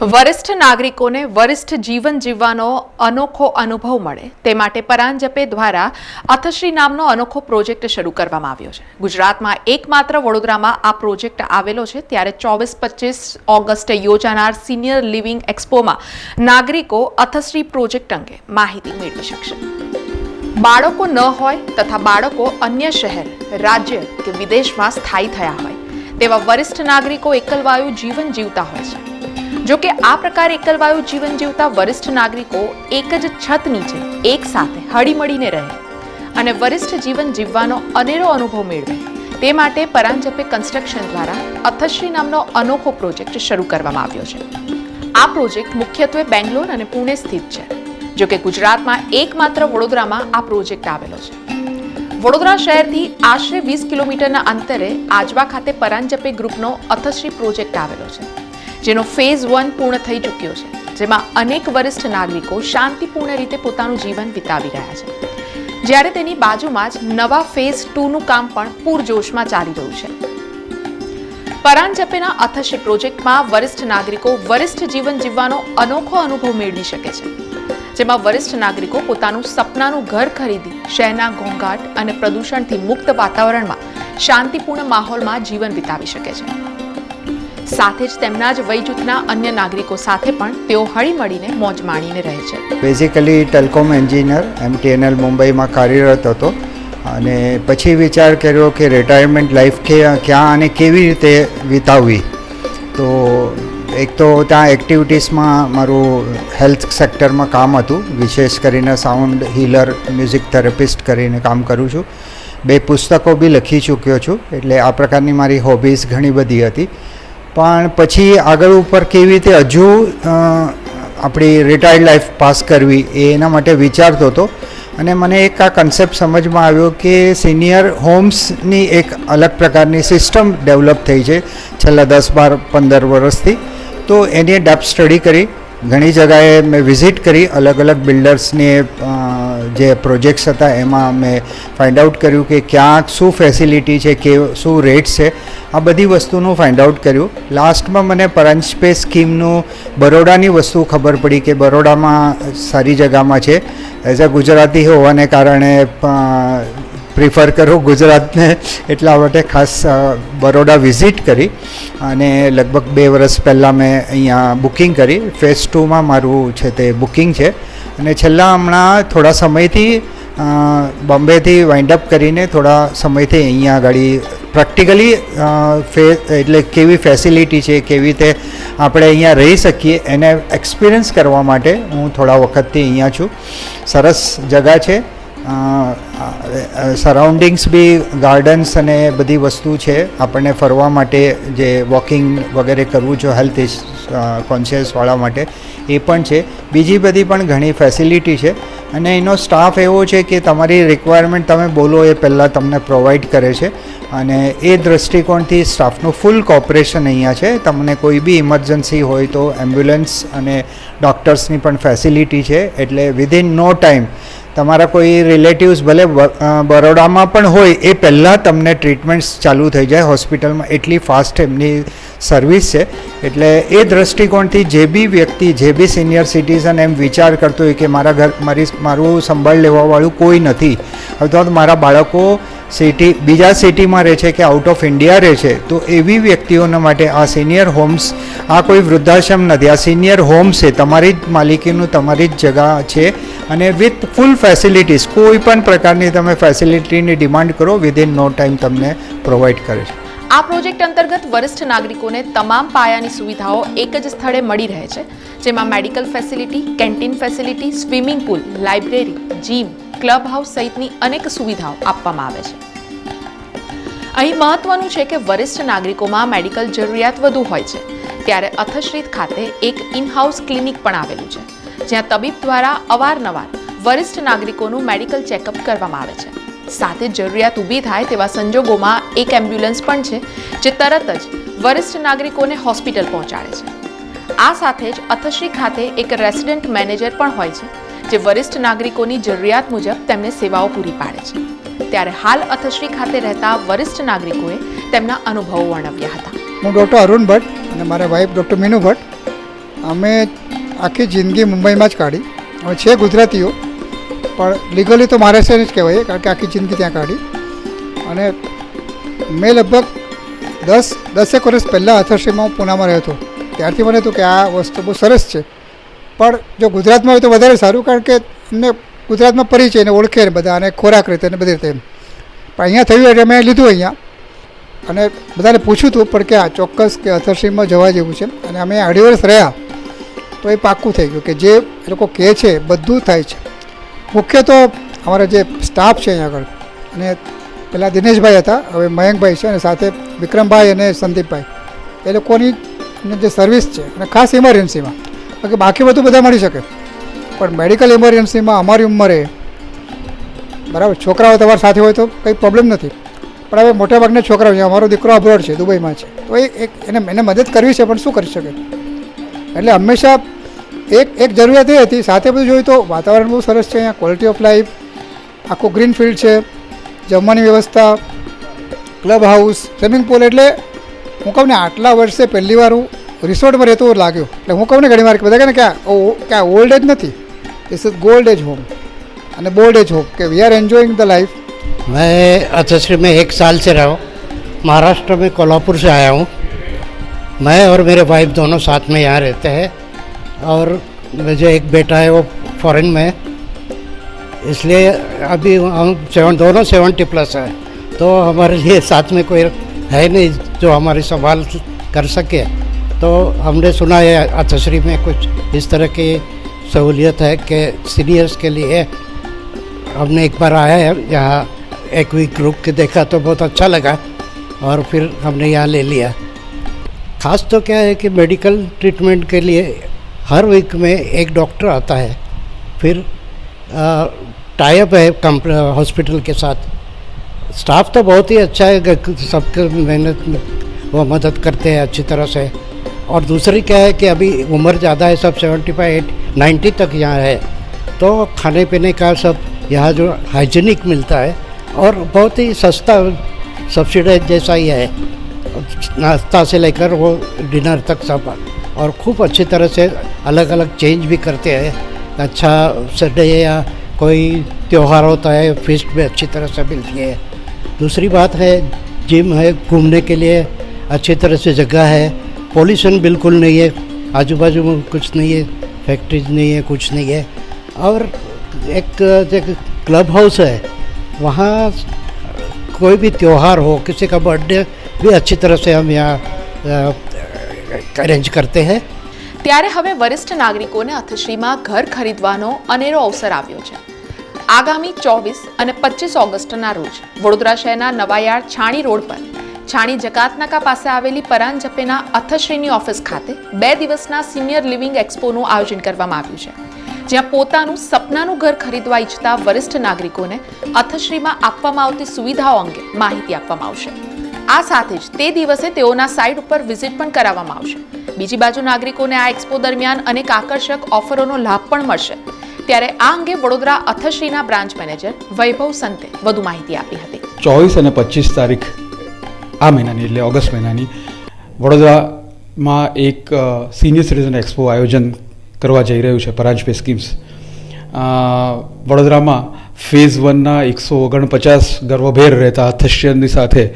વરિષ્ઠ નાગરિકોને વરિષ્ઠ જીવન જીવવાનો અનોખો અનુભવ મળે. તે માટે પરાંજપે દ્વારા અથશ્રી નામનો અનોખો પ્રોજેક્ટ શરૂ કરવામાં આવ્યો છે. ગુજરાતમાં એકમાત્ર વડોદરામાં આ પ્રોજેક્ટ આવેલો છે. ત્યારે ચોવીસ પચીસ ઓગસ્ટે યોજાનાર સિનિયર લિવિંગ એક્સપોમાં નાગરિકો અથશ્રી પ્રોજેક્ટ અંગે માહિતી મેળવી શકશે. બાળકો ન હોય તથા બાળકો અન્ય શહેર, રાજ્ય કે વિદેશમાં સ્થાયી થયા હોય, તેવા વરિષ્ઠ નાગરિકો એકલવાયુ જીવન જીવતા હોય છે. જો કે આ પ્રકારે એકલવાયુ જીવન જીવતા વરિષ્ઠ નાગરિકો એક જ છત નીચે, એક સાથે હળીમળીને રહે અને વરિષ્ઠ જીવન જીવવાનો અનેરો અનુભવ મેળવે. તે માટે પરાંજપે કન્સ્ટ્રક્શન દ્વારા અથશ્રી નામનો અનોખો પ્રોજેક્ટ શરૂ કરવામાં આવ્યો છે. આ પ્રોજેક્ટ મુખ્યત્વે બેંગ્લોર અને પુણે સ્થિત છે જો કે ગુજરાતમાં એકમાત્ર વડોદરામાં આ પ્રોજેક્ટ આવેલો છે. વડોદરા શહેરથી આશરે વીસ કિલોમીટરના અંતરે આજવા ખાતે પરાંજપે ગ્રુપનો અથશ્રી પ્રોજેક્ટ આવેલો છે. જેનો ફેઝ વન પૂર્ણ થઈ ચૂક્યો છે, જેમાં અનેક વરિષ્ઠ નાગરિકો શાંતિપૂર્ણ રીતે પોતાનું જીવન વિતાવી રહ્યા છે. જ્યારે તેની બાજુમાં જ નવા ફેઝ ટુનું કામ પણ પૂરજોશમાં ચાલી રહ્યું છે. પરાંજપેના અથશ પ્રોજેક્ટમાં વરિષ્ઠ નાગરિકો વરિષ્ઠ જીવન જીવવાનો અનોખો અનુભવ મેળવી શકે છે, જેમાં વરિષ્ઠ નાગરિકો પોતાનું સપનાનું ઘર ખરીદી, શહેરના ઘોંઘાટ અને પ્રદૂષણથી મુક્ત વાતાવરણમાં શાંતિપૂર્ણ માહોલમાં જીવન વિતાવી શકે છે. સાથે જ તેમના જ વય જૂથના અન્ય નાગરિકો સાથે પણ તેઓ હળીમળીને મોજ માણીને રહે છે. બેઝિકલી ટેલિકોમ એન્જિનિયર એમટીએનએલ મુંબઈમાં કાર્યરત હતો અને પછી વિચાર કર્યો કે રિટાયરમેન્ટ લાઈફ ક્યાં અને કેવી રીતે વિતાવવી. તો એક તો ત્યાં એક્ટિવિટીઝમાં મારું હેલ્થ સેક્ટરમાં કામ હતું. વિશેષ કરીને સાઉન્ડ હીલર મ્યુઝિક થેરપિસ્ટ કરીને કામ કરું છું. બે પુસ્તકો બી લખી ચૂક્યો છું. એટલે આ પ્રકારની મારી હોબીઝ ઘણી બધી હતી. પણ પછી આગળ ઉપર કેવી રીતે હજુ આપણી રિટાયર્ડ લાઈફ પાસ કરવી એના માટે વિચારતો હતો. અને મને એક આ કન્સેપ્ટ સમજમાં આવ્યો કે સિનિયર હોમ્સની એક અલગ પ્રકારની સિસ્ટમ ડેવલપ થઈ છે છેલ્લા દસ, બાર, પંદર વર્ષથી. તો એની ડેપ સ્ટડી કરી, ઘણી જગાએ મેં વિઝિટ કરી અલગ અલગ બિલ્ડર્સની જે પ્રોજેક્ટ્સ હતા, એમાં મેં ફાઇન્ડ આઉટ કર્યું કે ક્યાં શું ફેસિલિટી છે, કે શું રેટ્સ છે, આ બધી વસ્તુનું ફાઇન્ડ આઉટ કર્યું. લાસ્ટમાં મને પરાંજપે સ્કીમનું બરોડાની વસ્તુ ખબર પડી કે બરોડામાં સારી જગામાં છે. એઝ અ ગુજરાતી હોવાને કારણે પ્રિફર કરું ગુજરાતને એટલા માટે ખાસ બરોડા વિઝિટ કરી. અને લગભગ બે વર્ષ પહેલાં મેં અહીંયા બુકિંગ કરી. ફેઝ ટુમાં મારું છે તે બુકિંગ છે. અને છેલ્લા હમણાં થોડા સમયથી બોમ્બેથી વાઇન્ડ અપ કરીને થોડા સમયથી અહીંયા આગળ પ્રેક્ટિકલી ફે, એટલે કેવી ફેસિલિટી છે, કેવી રીતે આપણે અહીંયા રહી શકીએ એને એક્સપિરિયન્સ કરવા માટે હું થોડા વખતથી અહીંયા છું. સરસ જગા છે. સરાઉન્ડિંગ્સ બી ગાર્ડન્સ અને બધી વસ્તુ છે. આપણને ફરવા માટે જે વોકિંગ વગેરે કરવું જો હેલ્થ કોન્શિયસવાળા માટે, એ પણ છે. બીજી બધી પણ ઘણી ફેસિલિટી છે. અને એનો સ્ટાફ એવો છે કે તમારી રિક્વાયરમેન્ટ તમે બોલો એ પહેલાં તમને પ્રોવાઈડ કરે છે. અને એ દૃષ્ટિકોણથી સ્ટાફનું ફૂલ કોઓપરેશન અહીંયા છે. તમને કોઈ બી ઇમરજન્સી હોય તો એમ્બ્યુલન્સ અને ડૉક્ટર્સની પણ ફેસિલિટી છે. એટલે વિધિન નો ટાઈમ તમારા કોઈ રિલેટિવ્સ ભલે બરોડામાં પણ હોય, એ પહેલાં તમને ટ્રીટમેન્ટ્સ ચાલુ થઈ જાય. હોસ્પિટલમાં એટલી ફાસ્ટ એમની સર્વિસ છે. એટલે એ દૃષ્ટિકોણથી જે બી વ્યક્તિ, જે બી સિનિયર સિટીઝન એમ વિચાર કરતો હોય કે મારા ઘર, મારી, મારું સંભાળ લેવાવાળું કોઈ નથી. અથવા તો મારા બાળકો સિટી બીજા સિટીમાં રહે છે કે આઉટ ઓફ ઇન્ડિયા રહે છે, તો એવી વ્યક્તિઓના માટે આ સિનિયર હોમ્સ આ કોઈ વૃદ્ધાશ્રમ નથી, આ સિનિયર હોમ છે, તમારી જ માલિકીનું તમારી જ જગા છે અને વિથ ફૂલ ફેસિલિટીઝ કોઈ પણ પ્રકારની તમે ફેસિલિટીની ડિમાન્ડ કરો વિધિન નો ટાઈમ તમને પ્રોવાઈડ કરે છે. આ પ્રોજેક્ટ અંતર્ગત વરિષ્ઠ નાગરિકોને તમામ પાયાની સુવિધાઓ એક જ સ્થળે મળી રહે છે, જેમાં medical facility canteen facility swimming pool library gym club house સહિતની અનેક સુવિધાઓ આપવામાં આવે છે. અહીં મહત્વનું છે કે વરિષ્ઠ નાગરિકોમાં મેડિકલ જરૂરિયાત વધુ હોય છે. ત્યારે અથશ્રીત ખાતે એક ઇન હાઉસ ક્લિનિક પણ આવેલું છે, જ્યાં તબીબ દ્વારા અવારનવાર વરિષ્ઠ નાગરિકોનું મેડિકલ ચેકઅપ કરવામાં આવે છે. સાથે જરૂરિયાત ઊભી થાય તેવા સંજોગોમાં એક એમ્બ્યુલન્સ પણ છે, જે તરત જ વરિષ્ઠ નાગરિકોને હોસ્પિટલ પહોંચાડે છે. આ સાથે જ અથશ્રી ખાતે એક રેસિડેન્ટ મેનેજર પણ હોય છે જે વરિષ્ઠ નાગરિકોની જરૂરિયાત મુજબ તેમને સેવાઓ પૂરી પાડે છે. ત્યારે હાલ અથશ્રી ખાતે રહેતા વરિષ્ઠ નાગરિકોએ તેમના અનુભવો વર્ણવ્યા હતા. હું ડૉક્ટર અરુણ ભટ્ટ અને મારા વાઇફ ડૉક્ટર મીનુ ભટ્ટ. અમે આખી જિંદગી મુંબઈમાં જ કાઢી. હવે છે ગુજરાતીઓ, પણ લીગલી તો મારે છે જ કહેવાય, કારણ કે આખી જિંદગી ત્યાં કાઢી. અને મેં લગભગ દસ, દસેક વર્ષ પહેલાં અથર્શ્રીમાં હું પૂનામાં રહ્યો હતો. ત્યારથી મને હતું કે આ વસ્તુ બહુ સરસ છે. પણ જો ગુજરાતમાં હોય તો વધારે સારું કારણ કે એમને ગુજરાતમાં પરિચય ને ઓળખે ને બધા અને ખોરાક રીતે ને બધી રીતે પણ અહીંયા થયું એટલે મેં લીધું અહીંયા. અને બધાને પૂછ્યું હતું પણ કે આ ચોક્કસ કે અથર્શ્રીમાં જવા જેવું છે અને અમે અઢી વર્ષ રહ્યા. તો એ પાક્કું થઈ ગયું કે જે એ લોકો કહે છે બધું થાય છે. મુખ્ય તો અમારા જે સ્ટાફ છે અહીંયા આગળ અને પહેલાં દિનેશભાઈ હતા, હવે મયંકભાઈ છે અને સાથે વિક્રમભાઈ અને સંદીપભાઈ. એ લોકોની જે સર્વિસ છે અને ખાસ ઇમરજન્સીમાં બાકી બાકી બધું બધા મળી શકે. પણ મેડિકલ ઇમરજન્સીમાં અમારી ઉંમરે બરાબર છોકરાઓ તમારા સાથે હોય તો કંઈ પ્રોબ્લેમ નથી. પણ હવે મોટાભાગના છોકરાઓ છે, અમારો દીકરો અબ્રોડ છે, દુબઈમાં છે. તો એ એક એને એને મદદ કરવી છે, પણ શું કરી શકે? એટલે હંમેશા એક એક જરૂરિયાત એ હતી, સાથે બધું જોયું તો વાતાવરણ બહુ સરસ છે, અહીંયા ક્વોલિટી ઓફ લાઈફ આખું ગ્રીન ફિલ્ડ છે, જમવાની વ્યવસ્થા ક્લબ હાઉસ સ્વિમિંગ પુલ એટલે હું કહું ને, આટલા વર્ષે પહેલી વાર હું રિસોર્ટમાં રહેતો એવું લાગ્યું એટલે હું કહું ને ઘણી વાર કે બધા કહે ને કે આ ઓ- કે આ ઓલ્ડ એજ નથી this is gold age home અને બોલ્ડ એજ હોમ કે we are enjoying the life मैं अथश्री में एक साल से रहा हूँ महाराष्ट्र में कोल्हापुर से आया हूँ मैं और मेरे वाइफ दोनों साथ में यहाँ रहते हैं और मुझे एक बेटा है वो फॉरेन में है इसलिए अभी हम सेवन दोनों सेवेंटी प्लस है तो हमारे लिए साथ में कोई है नहीं जो हमारी संभाल कर सके तो हमने सुना है अथश्री में कुछ इस तरह की सहूलियत है कि सीनियर्स के लिए हमने एक बार आया है, यहाँ एक वीक रुक के देखा तो बहुत अच्छा लगा और फिर हमने यहाँ ले लिया। खास तो क्या है कि मेडिकल ट्रीटमेंट के लिए हर वीक में एक डॉक्टर आता है, फिर टाइप है हॉस्पिटल के साथ। स्टाफ तो बहुत ही अच्छा है सबके मेहनत वो मदद करते हैं अच्छी तरह से। और दूसरी क्या है कि अभी उम्र ज़्यादा है, सब सेवेंटी फाइव एट नाइन्टी तक यहाँ है। तो खाने पीने का सब यहाँ जो हाइजीनिक मिलता है और बहुत ही सस्ता सब्सिडाइज जैसा ही है। नाश्ता से लेकर वो डिनर तक सब। और खूब अच्छी तरह से अलग अलग चेंज भी करते हैं। अच्छा सडे या कोई त्यौहार होता है फीस्ट भी अच्छी तरह से मिलती है। दूसरी बात है जिम है, घूमने के लिए अच्छी तरह से जगह है। पॉल्यूशन बिल्कुल नहीं है आजू बाजू में कुछ नहीं है फैक्ट्रीज नहीं है कुछ नहीं है और एक एक क्लब हाउस है वहाँ कोई भी त्यौहार हो किसी का बर्थडे भी अच्छी तरह से हम यहाँ अरेंज करते हैं ત્યારે હવે વરિષ્ઠ નાગરિકોને અથશ્રીમાં ઘર ખરીદવાનો અનેરો અવસર આવ્યો છે આગામી ચોવીસ અને પચીસ ઓગસ્ટના રોજ વડોદરા શહેરના નવાયાર્ડ છાણી રોડ પર છાણી જકાતનાકા પાસે આવેલી પરાન જપેના અથશ્રીની ઓફિસ ખાતે બે દિવસના સિનિયર લિવિંગ એક્સપોનું આયોજન કરવામાં આવ્યું છે, જ્યાં પોતાનું સપનાનું ઘર ખરીદવા ઈચ્છતા વરિષ્ઠ નાગરિકોને અથશ્રીમાં આપવામાં આવતી સુવિધાઓ અંગે માહિતી આપવામાં આવશે. આ સાથે જ તે દિવસે તેઓના સાઇટ ઉપર વિઝિટ પણ કરાવવામાં આવશે. બીજી બાજુ નાગરિકોને આ એક્સપો દરમિયાન અનેક આકર્ષક ઓફરોનો લાભ પણ મળશે. ત્યારે આ અંગે વડોદરા અથશ્રીના બ્રાન્ચ મેનેજર વૈભવ સંતે વધુ માહિતી આપી હતી. ચોવીસ અને પચીસ તારીખ આ મહિનાની એટલે ઓગસ્ટ મહિનાની વડોદરામાં એક સિનિયર સિટીઝન એક્સપો આયોજન કરવા જઈ રહ્યું છે પરાંજપે સ્કીમ્સ વડોદરામાં ફેઝ વનના એકસો ઓગણપચાસ ગર્વભેર રહેતા અથસ્યનની સાથે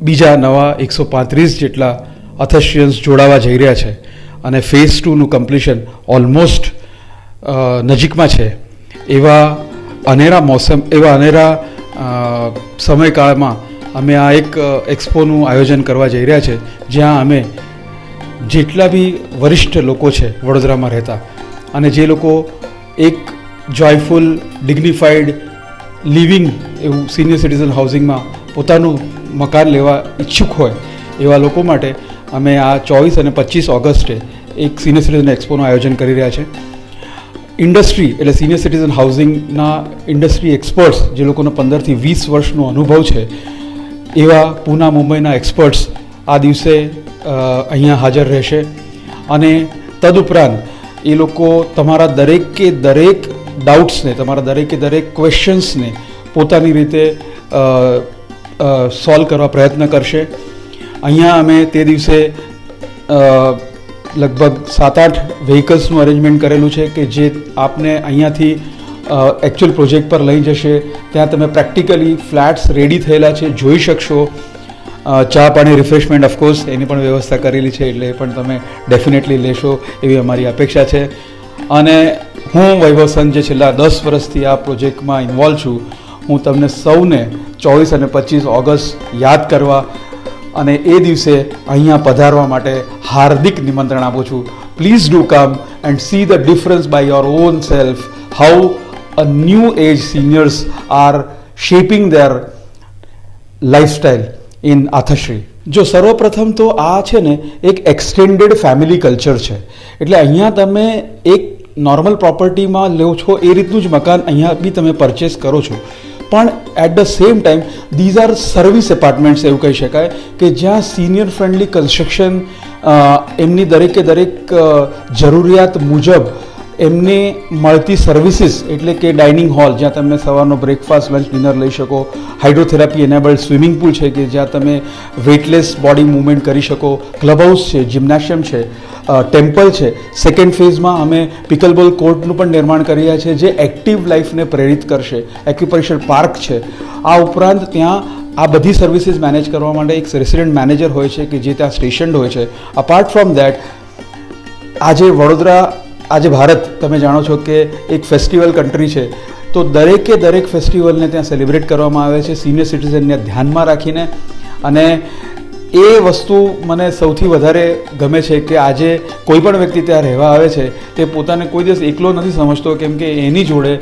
બીજા નવા એકસો પાંત્રીસ જેટલા અથસ્યન્સ જોડાવા જઈ રહ્યા છે. અને ફેઝ ટુનું કમ્પ્લીશન ઓલમોસ્ટ નજીકમાં છે. એવા અનેરા મોસમ, એવા અનેરા સમયકાળમાં અમે આ એક એક્સપોનું આયોજન કરવા જઈ રહ્યા છે, જ્યાં અમે જેટલા બી વરિષ્ઠ લોકો છે વડોદરામાં રહેતા અને જે લોકો એક જોયફુલ ડિગ્નિફાઈડ લિવિંગ એવું સિનિયર સિટીઝન હાઉસિંગમાં પોતાનું મકાન લેવા ઈચ્છુક હોય, એવા લોકો માટે અમે આ ચોવીસ અને પચીસ ઓગસ્ટે એક સિનિયર સિટીઝન એક્સપોનું આયોજન કરી રહ્યા છે. ઇન્ડસ્ટ્રી એટલે સિનિયર સિટીઝન હાઉસિંગના ઇન્ડસ્ટ્રી એક્સપર્ટ્સ જે લોકોનો પંદરથી વીસ વર્ષનો અનુભવ છે એવા પૂના મુંબઈના એક્સપર્ટ્સ આ દિવસે અહીંયા હાજર રહેશે. અને તદુપરાંત એ લોકો તમારા દરેકે દરેક ડાઉટ્સને તમારા દરેકે દરેક ક્વેશ્ચન્સને પોતાની રીતે સોલ્વ કરવા પ્રયત્ન કરશે. અહીંયા અમે તે દિવસે લગભગ સાત આઠ વ્હીકલ્સનું અરેન્જમેન્ટ કરેલું છે કે જે આપને અહીંયાથી એકચ્યુઅલ પ્રોજેક્ટ પર લઈ જશે. ત્યાં તમે પ્રેક્ટિકલી ફ્લેટ્સ રેડી થયેલા છે, જોઈ શકશો. ચા પાણી રિફ્રેશમેન્ટ ઓફકોર્સ એની પણ વ્યવસ્થા કરેલી છે, એટલે એ પણ તમે ડેફિનેટલી લેશો એવી અમારી અપેક્ષા છે. અને હું વૈભવસન જે છેલ્લા દસ વર્ષથી આ પ્રોજેક્ટમાં ઇન્વોલ્વ છું, હું તમને સૌને ચોવીસ અને પચીસ ઓગસ્ટ યાદ કરવા અને એ દિવસે અહીંયા પધારવા માટે હાર્દિક નિમંત્રણ આપું છું. Please do come and see the difference by your own self how a new age seniors are shaping their lifestyle in Athashri જો સર્વપ્રથમ તો આ છે ને, એક એક્સટેન્ડેડ ફેમિલી કલ્ચર છે. એટલે અહીંયા તમે એક નોર્મલ પ્રોપર્ટીમાં લો છો, એ રીતનું જ મકાન અહીંયા બી તમે પરચેસ કરો છો. પણ at the same time these are service apartments એવું કહી શકાય કે જ્યાં સિનિયર ફ્રેન્ડલી કન્સ્ટ્રક્શન એમની દરેકે દરેક જરૂરિયાત મુજબ એમને મળતી સર્વિસીસ એટલે કે ડાઇનિંગ હોલ જ્યાં તમે સવારનો બ્રેકફાસ્ટ લંચ ડિનર લઈ શકો. હાઇડ્રોથેરાપી એનેબલ્ડ સ્વિમિંગ પુલ છે કે જ્યાં તમે વેટલેસ બોડી મૂવમેન્ટ કરી શકો. ક્લબ હાઉસ છે જિમ્નાશિયમ છે ટેમ્પલ છે. સેકન્ડ ફેઝમાં અમે પિકલબોલ કોર્ટનું પણ નિર્માણ કરી રહ્યા છે જે એક્ટિવ લાઈફને પ્રેરિત કરશે. એક્યુપ્રેશર પાર્ક છે. આ ઉપરાંત ત્યાં આ બધી સર્વિસીસ મેનેજ કરવા માટે એક રેસિડેન્ટ મેનેજર હોય છે કે જે ત્યાં સ્ટેશન્ડ હોય છે. અપાર્ટ ફ્રોમ દેટ આજે વડોદરા આજે ભારત, તમે જાણો છો કે એક ફેસ્ટિવલ કન્ટ્રી છે, તો દરેકે દરેક ફેસ્ટિવલને ત્યાં સેલિબ્રેટ કરવામાં આવે છે, સિનિયર સિટીઝનને ધ્યાનમાં રાખીને. અને એ વસ્તુ મને સૌથી વધારે ગમે છે કે આજે કોઈ પણ વ્યક્તિ ત્યાં રહેવા આવે છે, તે પોતાને કોઈ દિવસ એકલો નથી સમજતો કેમ કે એની જોડે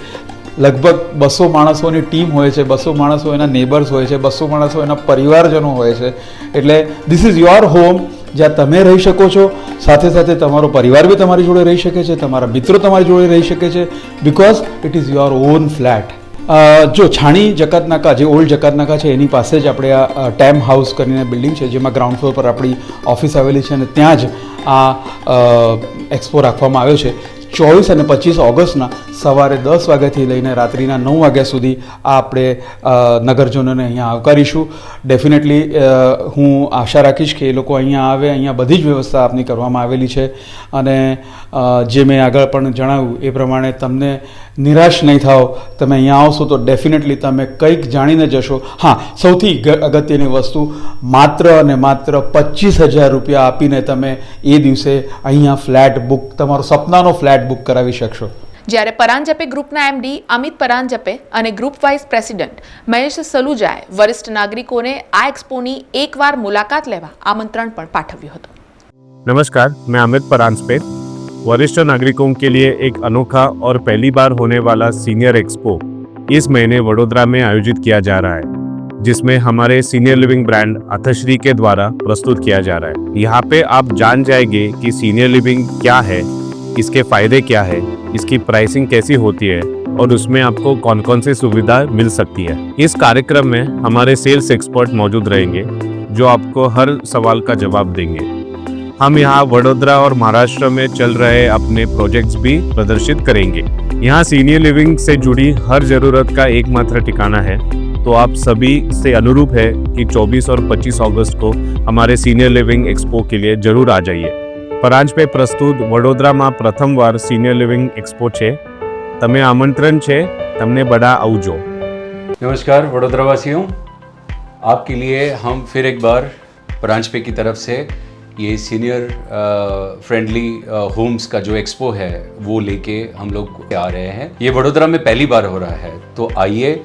લગભગ બસો માણસોની ટીમ હોય છે, બસો માણસો એના નેબર્સ હોય છે, બસો માણસો એના પરિવારજનો હોય છે. એટલે ધીસ ઇઝ યોર હોમ જ્યાં તમે રહી શકો છો, સાથે સાથે તમારો પરિવાર બી તમારી જોડે રહી શકે છે, તમારા મિત્રો તમારી જોડે રહી શકે છે because it is your own flat જો છાણી જકાતનાકા, જે ઓલ્ડ જકાતનાકા છે, એની પાસે જ આપણે આ ટેમ હાઉસ કરીને બિલ્ડિંગ છે, જેમાં ગ્રાઉન્ડ ફ્લોર પર આપણી ઓફિસ આવેલી છે અને ત્યાં જ આ એક્સપો રાખવામાં આવ્યો છે. ચોવીસ અને પચીસ ઓગસ્ટના સવારે દસ વાગ્યાથી લઈને રાત્રિના નવ વાગ્યા સુધી આ આપણે નગરજનોને અહીંયા આવકારીશું. ડેફિનેટલી હું આશા રાખીશ કે એ લોકો અહીંયા આવે, અહીંયા બધી જ વ્યવસ્થા આપની કરવામાં આવેલી છે. અને જે મેં આગળ પણ જણાવ્યું એ પ્રમાણે તમને નિરાશ નહીં થાઓ. તમે અહીંયા આવશો તો ડેફિનેટલી તમે કંઈક જાણીને જશો. હા, સૌથી અગત્યની વસ્તુ માત્ર અને માત્ર પચીસ હજાર રૂપિયા આપીને તમે એ દિવસે અહીંયા ફ્લેટ બુક, તમારો સપનાનો ફ્લેટ બુક કરાવી શકશો. જ્યારે પરાંજપે ગ્રુપના એમડી અમિત પરાંજપે અને ગ્રુપ વાઇસ પ્રેસિડેન્ટ મહેશ સલુજાએ વરિષ્ઠ નાગરિકોને આ એક્સપોની એકવાર મુલાકાત લેવા આમંત્રણ પણ પાઠવ્યું હતું नमस्कार मैं अमित परांजपे वरिष्ठ नागरिकों के लिए एक अनोखा और पहली बार होने वाला सीनियर एक्सपो इस महीने वडोदरा में आयोजित किया जा रहा है जिसमें हमारे सीनियर लिविंग ब्रांड अथश्री के द्वारा प्रस्तुत किया जा रहा है यहाँ पे आप जान जाएंगे कि सीनियर लिविंग क्या है इसके फ़ायदे क्या है, इसकी प्राइसिंग कैसी होती है और उसमें आपको कौन कौन सी सुविधा मिल सकती है। इस कार्यक्रम में हमारे सेल्स एक्सपर्ट मौजूद रहेंगे, जो आपको हर सवाल का जवाब देंगे। हम यहाँ वडोदरा और महाराष्ट्र में चल रहे अपने प्रोजेक्ट्स भी प्रदर्शित करेंगे। यहाँ सीनियर लिविंग से जुड़ी हर ज़रूरत का एकमात्र ठिकाना है तो आप सभी से अनुरूप है कि 24 और 25 अगस्त को हमारे सीनियर लिविंग एक्सपो के लिए ज़रूर आ जाइए। પરાંજ પે પ્રસ્તુત વડોદરામાં પ્રથમવાર સિનિયર લિવિંગ એક્સપો છે તમે આમંત્રણ છે તમને બધા આવજો नमस्कार वडोदरावासियों आपके लिए हम फिर एक बार परांजपे की तरफ से ये सीनियर फ्रेंडली होम्स का जो एक्सपो है वो लेके हम लोग आ रहे हैं ये वडोदरा में पहली बार हो रहा है तो आइए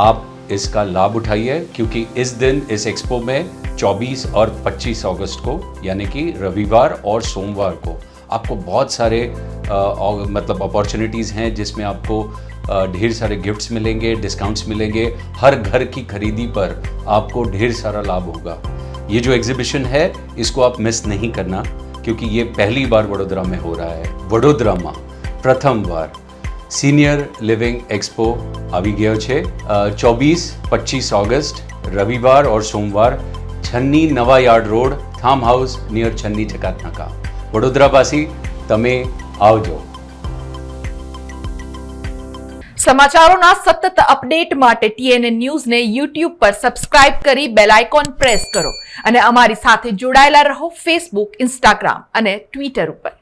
आप इसका लाभ उठाइए क्योंकि इस दिन इस एक्सपो में 24 और 25 अगस्त को यानी कि रविवार और सोमवार को आपको बहुत सारे अ, और मतलब अपॉर्चुनिटीज़ हैं जिसमें आपको अ, ढेर सारे गिफ्ट्स मिलेंगे डिस्काउंट्स मिलेंगे हर घर की खरीदी पर आपको ढेर सारा लाभ होगा ये जो एग्जीबिशन है इसको आप मिस नहीं करना क्योंकि ये पहली बार वडोदरा में हो रहा है वडोदरा में प्रथम बार સિનિયર લિવિંગ એક્સપો આવી ગયો છે ચોવીસ પચીસ ઓગસ્ટ રવિવાર और સોમવાર છન્ની નવા યાર્ડ રોડ થામ હાઉસ નિયર છન્ની ચકાતનાકા વડોદરાવાસી, તમે આવજો. સમાચારોના સતત અપડેટ માટે ટીએનએ ન્યૂઝને યુટ્યુબ પર સબસ્ક્રાઇબ કરી બેલ આઇકોન પ્રેસ કરો અને અમારી સાથે જોડાયેલા રહો ફેસબુક ઇન્સ્ટાગ્રામ અને ટ્વિટર ઉપર.